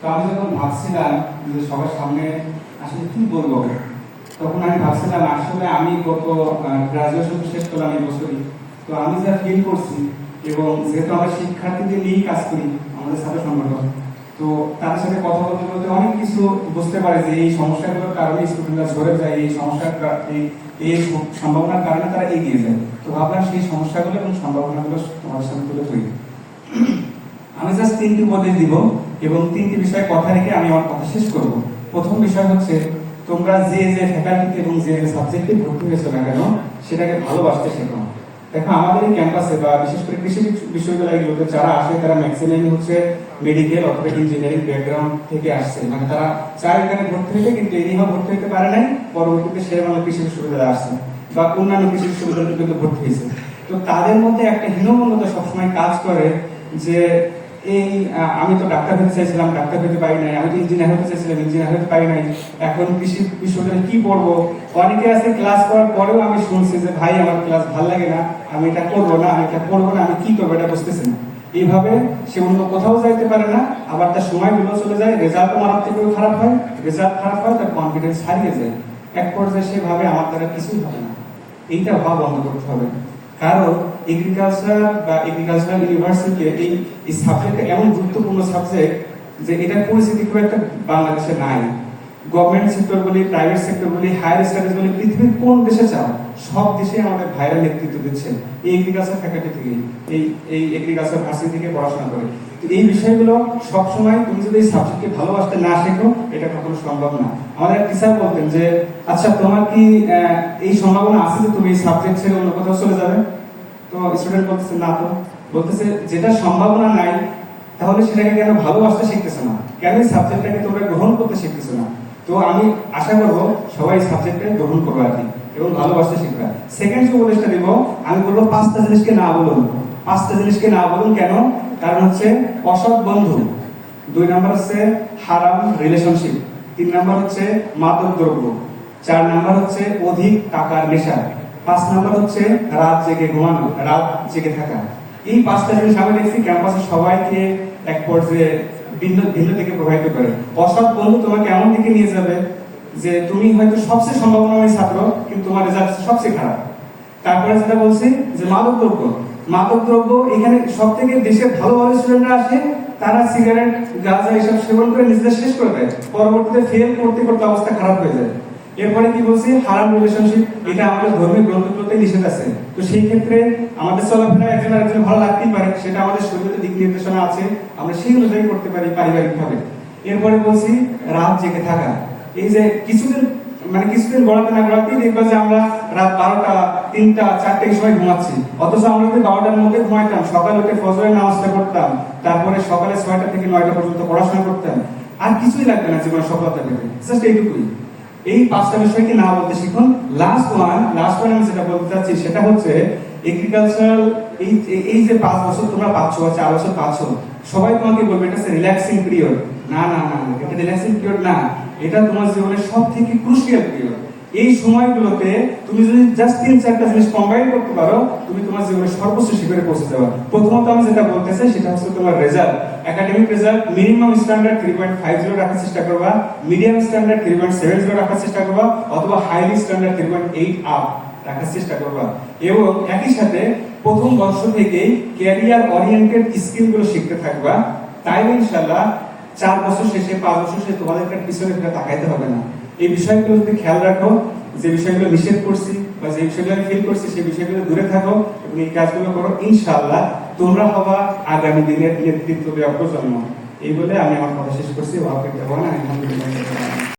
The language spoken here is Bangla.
তো আমি যখন ভাবছিলাম যে সবার সামনে আসলে কি বলব, তখন আমি ভাবছিলাম আসলে আমি গত গ্রাজুয়েশন শেষ করলাম এই বছরই। তো আমি যা ফিল করছি এবং যেহেতু আমরা শিক্ষার্থীদের নিয়েই কাজ করি, আমাদের ছাত্র সংগঠন তো তাদের সাথে কথা বলতে বলতে অনেক কিছু বুঝতে পারে যে এই সমস্যাগুলোর কারণে স্টুডেন্টরা ঝরে যায়, এই সমস্যার এই সম্ভাবনার কারণে তারা এগিয়ে যায়। তো ভাবলাম সেই সমস্যাগুলো এবং সম্ভাবনাগুলো তোমাদের সাথে তুলে ধরি। আমি জাস্ট তিনটি উপদেশ দিব। এবং তিনটি বিষয়ে কথা রেখে আমি আমার কথা শেষ করব। প্রথম বিষয় হচ্ছে, তোমরা যে যে ফ্যাকাল্টিতে এবং যে যে সাবজেক্টে ভর্তি হয়েছো না কেন, সেটাকে ভালোবাসতে শেখো। দেখো, আমাদের এই ক্যাম্পাসে বা বিশেষ করে কৃষি বিশ্ববিদ্যালয়গুলোতে যারা আসে, তারা ম্যাক্সিমাম হচ্ছে মেডিকেল অথবা ইঞ্জিনিয়ারিং ব্যাকগ্রাউন্ড থেকে আসছে। মানে তারা চায় এখানে ভর্তি হতে কিন্তু এনিহাও ভর্তি হতে পারে নাই। পরবর্তীতে সে মানে কৃষি বিশ্ববিদ্যালয়ে আসছে বা অন্যান্য কৃষি বিশ্ববিদ্যালয়ে কিন্তু ভর্তি হয়েছে। তো তাদের মধ্যে একটা হীনমন্যতা সবসময় কাজ করে যে এই আমি তো ডাক্তার হতে চাইছিলাম, ডাক্তার হতে পারি নাই, আমি তো ইঞ্জিনিয়ার হতে চাইছিলাম ইঞ্জিনিয়ার হতে পারি নাই। এখন কৃষি বিশ্ববিদ্যালয়ে কি পড়ব অনেকে আছে ক্লাস করার পরেও আমি শুনছি যে, ভাই, আমার ক্লাস ভালো লাগে না, আমি এটা করব না, আমি এটা করব না, আমি কি করব এটা বুঝতেছি না। এইভাবে সে অন্য কোথাও যাইতে পারে না, আবার তার সময় সময়গুলো চলে যায় রেজাল্ট মারাত্মকভাবে খারাপ হয় রেজাল্ট খারাপ হয়, তার কনফিডেন্স হারিয়ে যায়। এক পর্যায়ে সে ভাবে, আমার দ্বারা কিছুই হবে না। এইটা ভাব বন্ধ করতে হবে। কারণ এগ্রিকালচার বা এগ্রিকালচারাল ইউনিভার্সিটি এই সাবজেক্টটা এমন গুরুত্বপূর্ণ সাবজেক্ট যে এটার পরিস্থিতি খুব একটা বাংলাদেশে নাই। গভর্নমেন্ট সেক্টর বলি প্রাইভেট সেক্টর বলি হায়ার স্টাডিজ বলি, পৃথিবীর কোন দেশে চাও সব দেশে আমাদের ভাইরা নেতৃত্ব দিচ্ছে এই এগ্রিকালচার ফ্যাকাল্টি থেকে এই এই এগ্রিকালচার ভার্সিটি থেকে পড়াশোনা করে। তো এই বিষয়গুলো সবসময় তুমি যদি এই সাবজেক্টকে ভালোবাসতে না শেখো, এটা কখনো সম্ভব না। আমাদের টিচার বলতেন যে আচ্ছা তোমার কি এই সম্ভাবনা আছে যে তুমি এই সাবজেক্ট ছেড়ে অন্য কোথাও চলে যাবে? তো স্টুডেন্ট বলতেছে, না তো। বলতেছে, যেটা সম্ভাবনা নাই, তাহলে সেটাকে কেন ভালোবাসতে না? কেন সাবজেক্টটাকে তোমরা গ্রহণ করতে না? তো আমি আশা করব সবাই গ্রহণ করব আর কি, এবং ভালোবাসতে শিখবে সেকেন্ড যে উপদেশটা দিব, আমি বলব, পাঁচটা জিনিসকে না বলুন। পাঁচটা জিনিসকে না বলুন কেন? কারণ হচ্ছে অসৎ বন্ধু। দুই নাম্বার হচ্ছে হারাম রিলেশনশিপ তিন নাম্বার হচ্ছে মাদক দ্রব্য চার নাম্বার হচ্ছে অধিক টাকার নেশা। পাঁচ নাম্বার হচ্ছে রাত জেগে ঘুমানো, রাত জেগে থাকা। এই পাঁচটা জিনিস আমি দেখছি ক্যাম্পাসে সবাইকে এক পর্যায়ে ভিন্ন ভিন্ন দিকে প্রভাবিত করে। অসৎ বন্ধু, তোমাকে এমন দিকে নিয়ে যাবে যে তুমি হয়তো সবচেয়ে সম্ভাবনাময় ছাত্র, কিন্তু তোমার রেজাল্ট সবচেয়ে খারাপ। তারপরে যেটা বলছি যে মাদক দ্রব্য মাদক দ্রব্য এখানে সব থেকে দেশের ভালো ভালো স্টুডেন্টরা আসে, তারা সিগারেট গাঁজা এসব সেবন করে নিজেদের শেষ করে দেয়। পরবর্তীতে ফেল করতে করতে অবস্থা খারাপ হয়ে যায়। এরপরে কি বলছি? হারাম রিলেশনশিপ এটা আমাদের ধর্মীয় গ্রন্থগুলোতে নিষেধ আছে। তো সেই ক্ষেত্রে আমাদের চলাফেরা একজন আরেকজন ভালো লাগতেই পারে, সেটা আমাদের শরীরের দিক নির্দেশনা আছে। আমরা সেই অনুযায়ী করতে পারি পারিবারিক ভাবে এরপরে বলছি, রাত জেগে থাকা। এই যে কিছুদিন মানে কিছুদিন গড়াতে না গড়াতেই দেখবা যে আমরা রাত বারোটা, তিনটা, চারটে সময় ঘুমাচ্ছি। অথচ আমরা যদি বারোটার মধ্যে ঘুমাইতাম, সকালে উঠে ফজরের নামাজটা করতাম তারপরে সকালে ছয়টা থেকে নয়টা পর্যন্ত পড়াশোনা করতাম, আর কিছুই লাগবে না জীবনে সফলতা পেতে। জাস্ট এইটুকুই। এই পাঁচটা বিষয়কে না বলতে শিখুন। লাস্ট ওয়ান লাস্ট ওয়ান আমি যেটা বলতে চাচ্ছি সেটা হচ্ছে এগ্রিকালচারাল এই এই- যে পাঁচ বছর তোমরা পাচ্ছ বা চার বছর পাচ্ছ সবাই তোমাকে বলবে এটা রিল্যাক্সিং পিরিয়ড না না না, এটা রিল্যাক্সিং পিরিয়ড না। এটা তোমার জীবনের সব থেকে ক্রুশিয়াল পিরিয়ড এই সময়গুলোতে তুমি যদি জাস্ট তিন চারটা জিনিস কম্বাইন করতে পারো, তুমি তোমার জীবনের সর্বোচ্চ শিখরে পৌঁছে যাবে। প্রথমত আমি যেটা বলতে চাই সেটা হচ্ছে তোমার result academic result minimum standard three point five zero রাখার চেষ্টা করবা medium standard three point seven zero রাখার চেষ্টা করবা, অথবা highly standard three point eight up রাখার চেষ্টা করবা। এবং একই সাথে প্রথম বর্ষ থেকেই ক্যারিয়ার ওরিয়েন্টেড স্কিলগুলো শিখতে থাকবা। তাই ইনশাল্লাহ চার বছর শেষে, পাঁচ বছর শেষে তোমাদের পিছনে তাকাইতে হবে না। এই বিষয়গুলো যদি খেয়াল রাখো, যে বিষয়গুলো নিষেধ করছি বা যে বিষয়গুলো ফিল করছি, সেই বিষয়গুলো দূরে থাকো এবং এই কাজগুলো করো। ইনশাল্লাহ তোমরা হবা আগামী দিনের নেতৃত্ব দেওয়া প্রজন্ম। এই বলে আমি আমার কথা শেষ করছি। ওয়াকে আলহামদুলিল্লাহ।